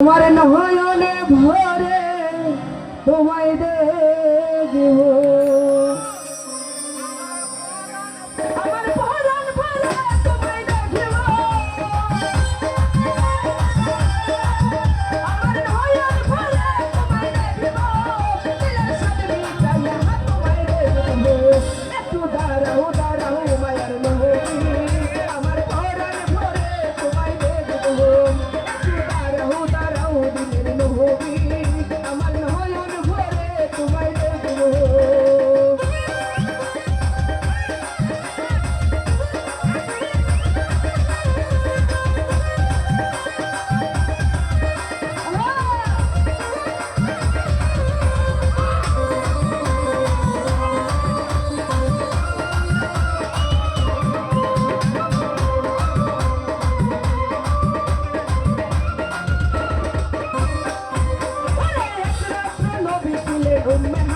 তোমার নয়নে ভরে তোমায় দেব Oh, my